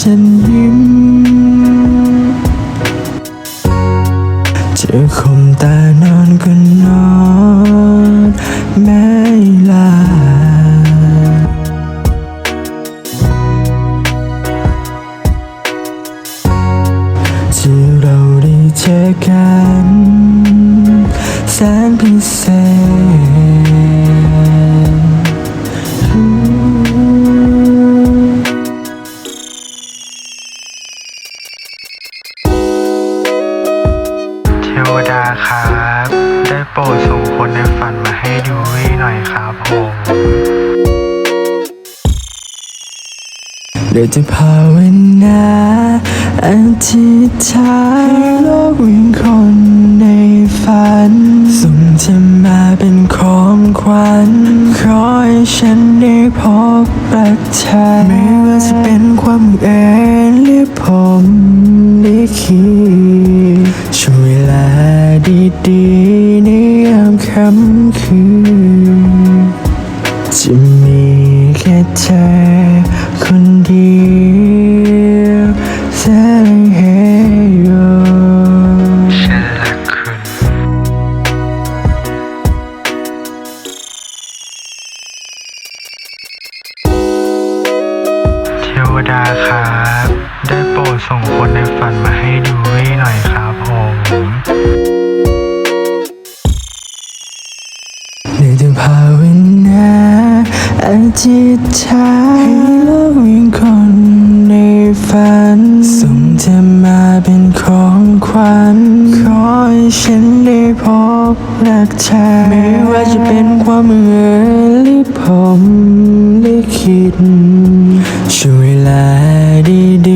ฉันยิ้ม เจอคมตานอนก็นอนไม่ลาที่เราได้เจอกัน วดาครับ ได้โปรดส่งคนในฝันมาให้ดูวี่หน่อยครับผมเดี๋ยวจะภาวนาอธิษฐานให้โลกวิ่งคนในฝันส่งเธอมาเป็นของขวัญขอให้ฉันได้พบรักเธอไม่ว่าจะเป็นความบังเอิญหรือผมลิขิตช่วงเวลา ดีๆในยามค่ำคืนจะมีแค่เธอคนเดียวแสนเฮโยฉันรักคุณเทวดาครับ ได้โปรดส่งคนในฝันมาให้ดูวี่หน่อยครับ ภาวนาอธิษฐานให้โลกวิ่งคนในฝันส่งเธอมาเป็นของขวัญขอให้ฉันได้พบรักเธอไม่ว่าจะเป็นความบังเอิญหรือผมลิขิตช่วงเวลาดี